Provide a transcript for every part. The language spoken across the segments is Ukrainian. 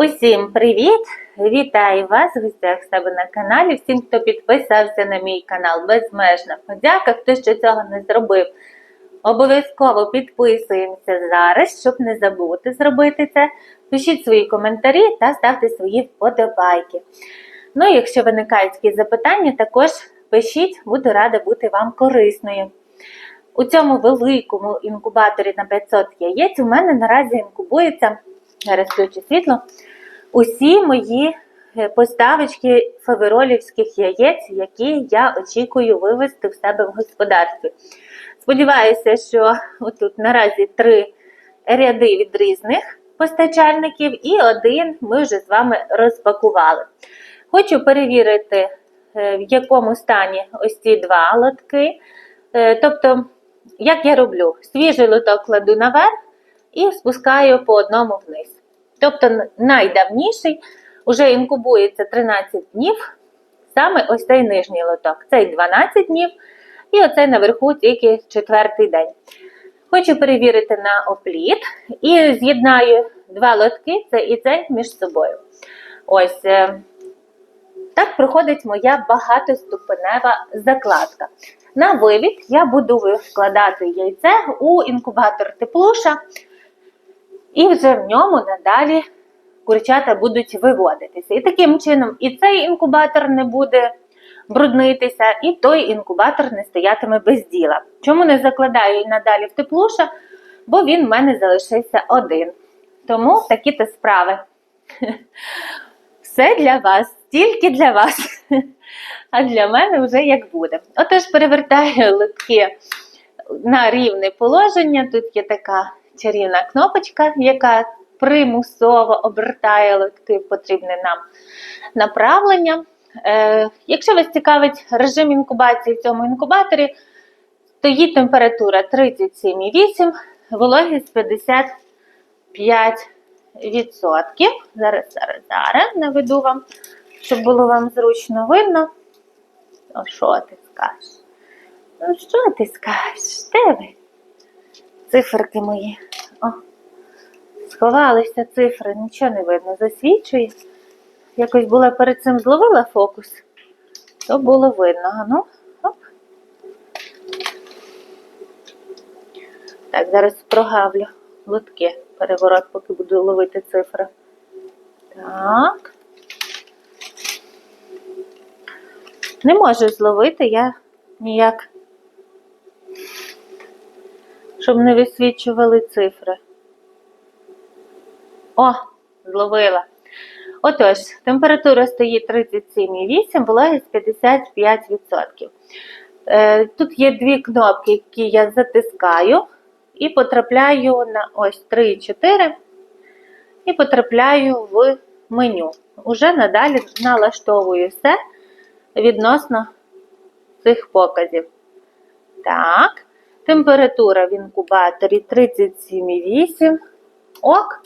Усім привіт! Вітаю вас в гостях себе на каналі. Всім, хто підписався на мій канал, безмежна подяка. Хто ще цього не зробив, обов'язково підписуємося зараз, щоб не забути зробити це. Пишіть свої коментарі та ставте свої вподобайки. Ну, і якщо виникають якісь запитання, також пишіть, буду рада бути вам корисною. У цьому великому інкубаторі на 500 яєць у мене наразі інкубується, зараз світло, усі мої е, поставочки фаверолівських яєць, які я очікую вивести в себе в господарстві. Сподіваюся, що отут наразі три ряди від різних постачальників, і один ми вже з вами розпакували. Хочу перевірити, е, в якому стані ось ці два лотки. Е, Тобто, як я роблю? Свіжий лоток кладу наверх і спускаю по одному вниз. Тобто, найдавніший вже інкубується 13 днів, саме ось цей нижній лоток. Цей 12 днів, і оцей наверху тільки четвертий день. Хочу перевірити на опліт і з'єднаю два лотки, це і цей між собою. Ось е, так проходить моя багатоступенева закладка. На вивід я буду вкладати яйце у інкубатор теплуша, і вже в ньому надалі курчата будуть виводитися. І таким чином і цей інкубатор не буде бруднитися, і той інкубатор не стоятиме без діла. Чому не закладаю і надалі в теплуша? Бо він в мене залишився один. Тому такі то справи. Все для вас, тільки для вас. А для мене вже як буде. Отож, перевертаю литки на рівне положення. Тут є така чарівна кнопочка, яка примусово обертає литки потрібне нам направлення. Е, якщо вас цікавить режим інкубації в цьому інкубаторі, стоїть температура 37,8, вологість 55%. Зараз, зараз, зараз наведу вам, щоб було вам зручно видно. Ну, що ти скажеш? Ну, що ти скажеш? Де ви? Циферки мої. О, сховалися цифри, нічого не видно, засвічує. Якось була перед цим зловила фокус, то було видно. Ну, оп. Так, зараз прогавлю лотки, переворот, поки буду ловити цифри. Так. Не можу зловити я ніяк, щоб не висвічували цифри. О, зловила. Отож, температура стоїть 37,8, вологість 55%. Е, Тут є дві кнопки, які я затискаю і потрапляю на ось 3 і 4 і потрапляю в меню. Уже надалі налаштовую все відносно цих показів. Так, температура в інкубаторі 37,8. Ок.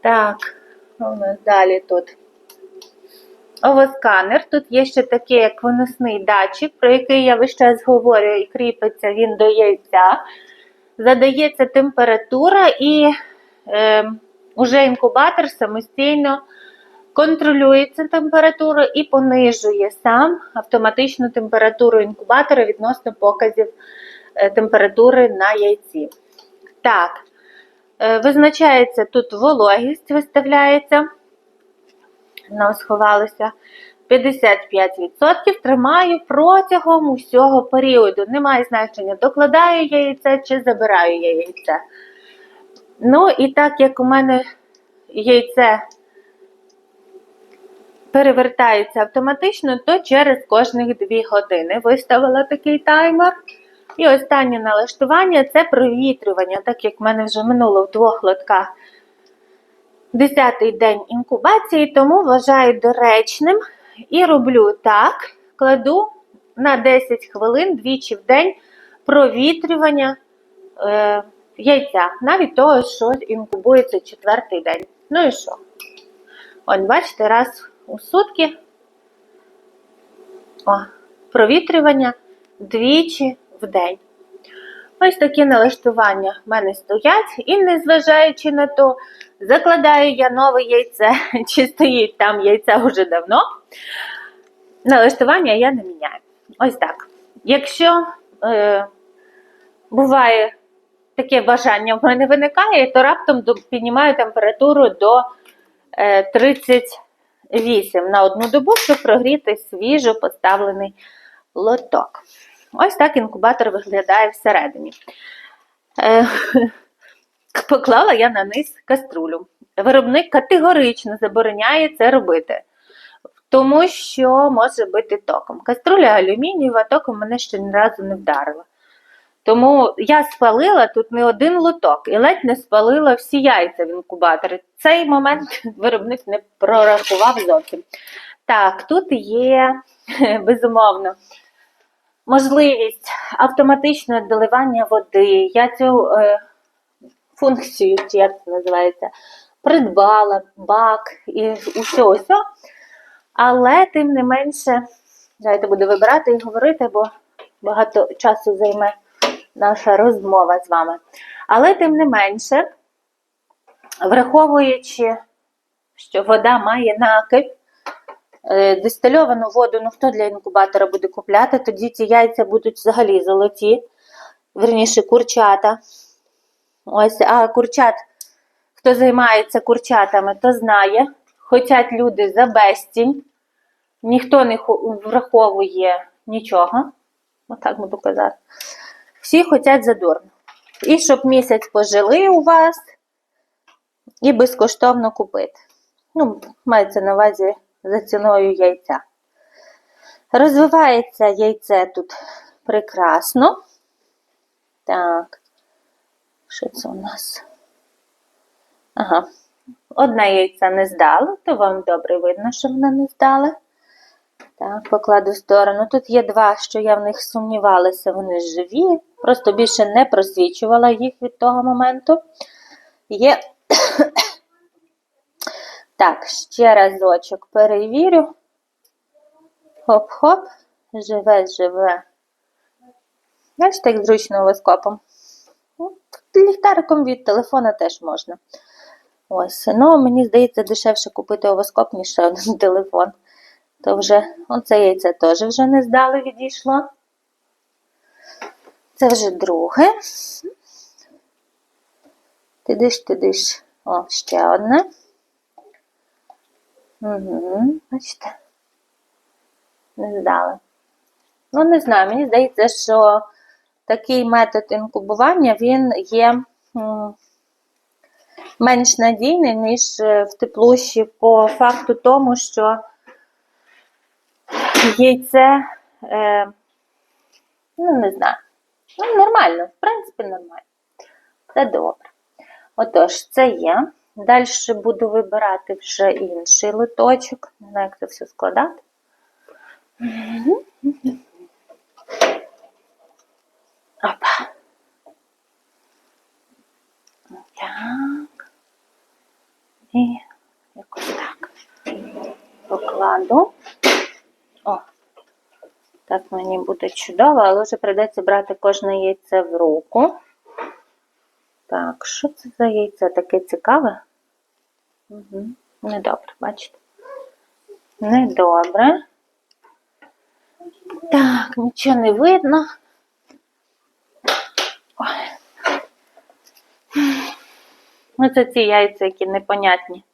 Так, у нас далі тут овосканер. Тут є ще такий, як виносний датчик, про який я весь час говорю, і кріпиться він до яйця. Задається температура, і е, уже інкубатор самостійно контролює цю температуру і понижує сам автоматичну температуру інкубатора відносно показів температури на яйці. Так, е, визначається тут вологість, виставляється. Вона сховалася 55%. Тримаю протягом усього періоду. Немає значення, докладаю я яйце чи забираю я яйце. Ну, і так як у мене яйце перевертається автоматично, то через кожних 2 години виставила такий таймер. І останнє налаштування це провітрювання, так як в мене вже минуло в двох лотках 10-й день інкубації, тому вважаю доречним і роблю так: кладу на 10 хвилин двічі в день провітрювання е, яйця, навіть того, що інкубується четвертий день. Ну і що? От, бачите, раз у сутки О, провітрювання двічі в день. Ось такі налаштування в мене стоять, і незважаючи на те, Закладаю я нове яйце, чи стоїть там яйця вже давно. Налаштування я не міняю. Ось так. Якщо е, буває таке бажання в мене виникає, то раптом піднімаю температуру до е, 38 на одну добу, щоб прогріти свіжо поставлений лоток. Ось так інкубатор виглядає всередині. Е, Поклала я на низ каструлю. Виробник категорично забороняє це робити, тому що може бити током. Каструля алюмінієва, током мене ще ні разу не вдарила. Тому я спалила тут не один лоток і ледь не спалила всі яйця в інкубаторі. Цей момент виробник не прорахував зовсім. Так, тут є безумовно можливість автоматичного доливання води. Я цю е, функцію, чи як це називається, придбала, бак і усе ось. Але тим не менше, давайте буду вибирати і говорити, бо багато часу займе наша розмова з вами. Але тим не менше, враховуючи, що вода має накипь, е, дистильовану воду, ну хто для інкубатора буде купляти, тоді ці яйця будуть взагалі золоті, верніше курчата. Ось, а курчат, хто займається курчатами, то знає, хотять люди за безцінь, ніхто не враховує нічого. Отак буду казати. Всі хочуть задурно. І щоб місяць пожили у вас, і безкоштовно купити. Ну, мається на увазі за ціною яйця. Розвивається яйце тут прекрасно. Так. Що це у нас? Ага. Одне яйце не здало, то вам добре видно, що воно не здале. Так, покладу в сторону. Тут є два, що я в них сумнівалася, вони живі. Просто більше не просвічувала їх від того моменту. Є. Так, ще разочок перевірю. Хоп-хоп. Живе, живе. Бачите, як зручно лоскопом. Ну, Ліхтариком від телефона теж можна. Ось. Ну, мені здається, дешевше купити овоскоп, ніж один телефон. То вже оце яйце теж вже не здали, відійшло. Це вже друге. Тидиш, тидиш. О, ще одне. Угу, бачите? Не здали. Ну, не знаю, мені здається, що такий метод інкубування він є менш надійний, ніж е, в теплуші по факту тому, що яйце, е, ну, не знаю, ну, нормально, в принципі, нормально. Це добре. Отож, це є. Далі буду вибирати вже інший литочок. Не знаю, як це все складати. Опа. Так. І якось так. Покладу. О, так мені буде чудово, але вже прийдеться брати кожне яйце в руку. Так, що це за яйце таке цікаве? Угу. Недобре, бачите? Недобре. Так, нічого не видно. Ой. Оце ці яйця, які непонятні.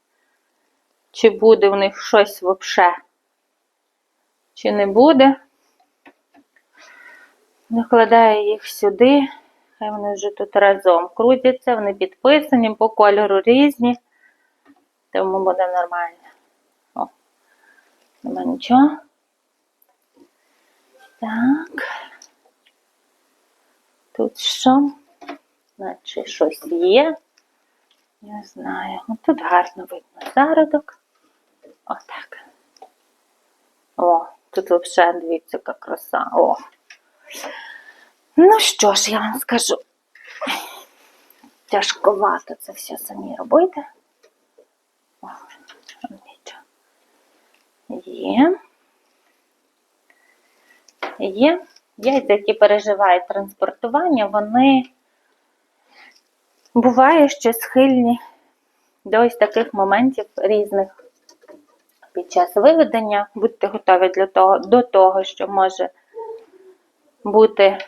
Чи буде в них щось взагалі, чи не буде. Накладаю їх сюди. Хай вони вже тут разом крутяться, вони підписані, по кольору різні, тому буде нормально. О, нема нічого. Так. Тут що? Наче щось є. Не знаю. От Тут гарно видно зародок. Отак. О, тут взагалі дивіться, яка краса. О. Ну що ж, я вам скажу. Тяжковато це все самі робити. О, нічого. Є. Є. Яйця, які переживають транспортування, вони буває, що схильні до ось таких моментів різних під час виведення. Будьте готові для того, до того, що може бути.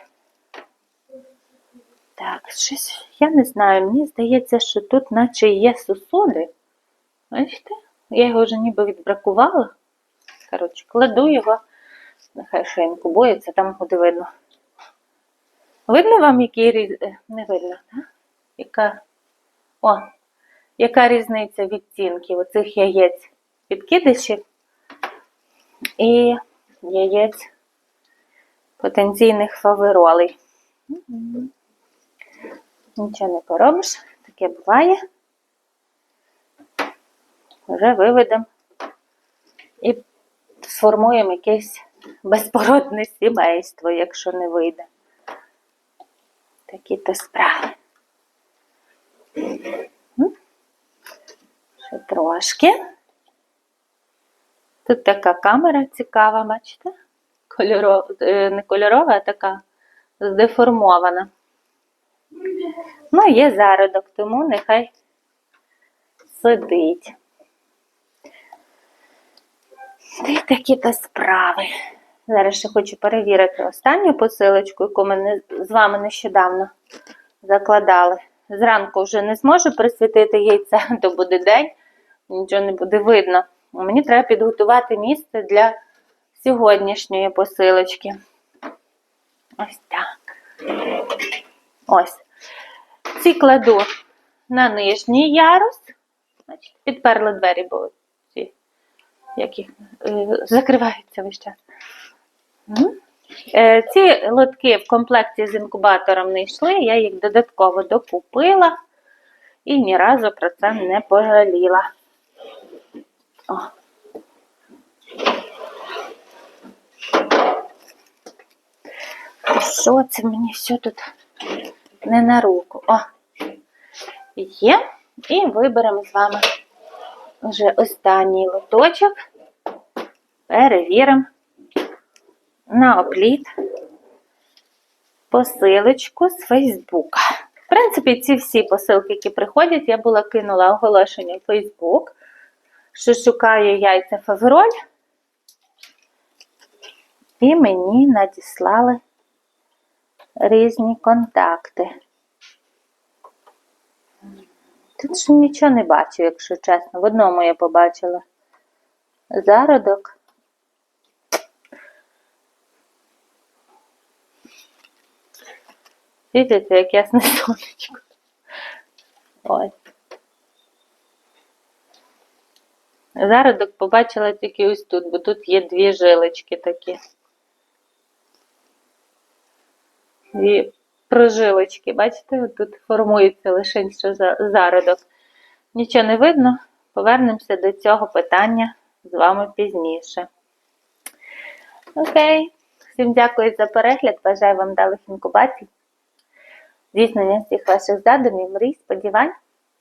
Так, щось, я не знаю, мені здається, що тут наче є сусуди. Бачите? Я його вже ніби відбракувала. Коротше, кладу його, нехай ще інкубується, там буде видно. Видно вам, який різ... е, Не видно, так? Яка... О, яка різниця відтінків оцих яєць підкидишів і яєць потенційних фаверолей. Нічого не поробиш, таке буває. Вже виведемо і сформуємо якесь безпородне сімейство, якщо не вийде. Такі то справи. Ще трошки. Тут така камера цікава, бачите? Кольорова, е, не кольорова, а така здеформована. Ну, є зародок, тому нехай сидить. І такі то справи. Зараз ще хочу перевірити останню посилочку, яку ми з вами нещодавно закладали. Зранку вже не зможу присвятити яйця, то буде день, нічого не буде видно. Мені треба підготувати місце для сьогоднішньої посилочки. Ось так. Ось. Ці кладу на нижній ярус. Підперли двері, ці, як е, закриваються весь час. Е, Ці лотки в комплекті з інкубатором не йшли, я їх додатково докупила і ні разу про це не пожаліла. О. Що це мені все тут не на руку? О, є. І виберемо з вами вже останній лоточок. Перевіримо на опліт посилочку з Фейсбука. В принципі, ці всі посилки, які приходять, я була кинула оголошення в Фейсбук, що шукаю яйця фавероль. І мені надіслали різні контакти. Тут нічого не бачу, якщо чесно. В одному я побачила зародок. Бачите, як ясне сонечко. Ось. Зародок побачила тільки ось тут, бо тут є дві жилочки такі. Дві прожилочки, бачите, тут формується лише зародок. Нічого не видно, повернемося до цього питання з вами пізніше. Окей, всім дякую за перегляд, бажаю вам далих інкубацій, здійснення всіх ваших задумів, мрій, сподівань.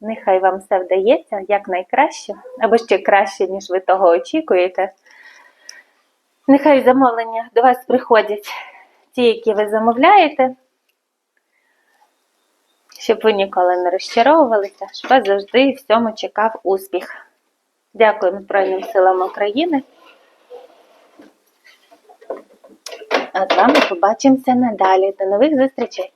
Нехай вам все вдається якнайкраще, або ще краще, ніж ви того очікуєте. Нехай замовлення до вас приходять ті, які ви замовляєте, щоб ви ніколи не розчаровувалися, щоб вас завжди в всьому чекав успіх. Дякуємо Збройним силам України. А з вами побачимося надалі. До нових зустрічей!